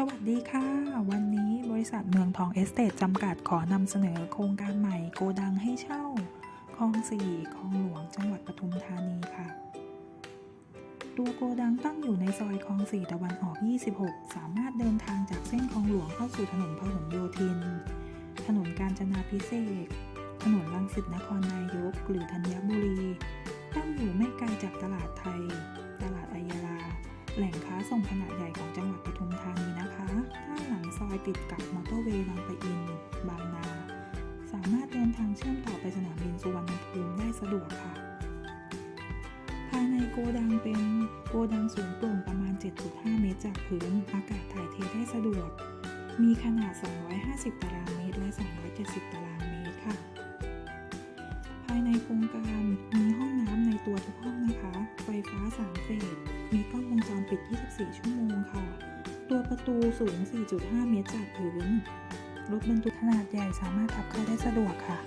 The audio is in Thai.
สวัสดีค่ะ วันนี้บริษัทเมืองทองเอสเตทจำกัดขอนำเสนอโครงการใหม่โกดังให้เช่าคลองสี่คลองหลวงจังหวัดปทุมธานีค่ะ ตัวโกดังตั้งอยู่ในซอยคลองสี่ตะวันออก 26 สามารถเดินทางจากเส้นคลองหลวงเข้าสู่ถนนพหลโยธิน ถนนกาญจนาพิเศษกถนนรังสิตนครนายกหรือธัญบุรี ตั้งอยู่ไม่ไกลจากตลาดไทย แหล่งค้าส่งขนาดใหญ่ของจังหวัดปทุมธานีนะคะด้านหลังซอยติดกับมอเตอร์เวย์บางปะอิน บางนา สามารถเดินทางเชื่อมต่อไปสนามบินสุวรรณภูมิได้สะดวกค่ะ ภายในโกดังเป็นโกดังสูงโปร่งประมาณ 7.5 เมตรจากพื้น อากาศถ่ายเทได้สะดวก มีขนาด 250 ตารางเมตร และ 270 ตารางเมตรค่ะ ภายในโครงการมีห้องน้ำในตัวทุกห้องนะคะ ไฟฟ้า3เฟส ปิด 24 ชั่วโมงค่ะ ตัวประตูสูง 4.5 เมตรจากพื้น รถบรรทุกขนาดใหญ่สามารถขับเข้าได้สะดวกค่ะ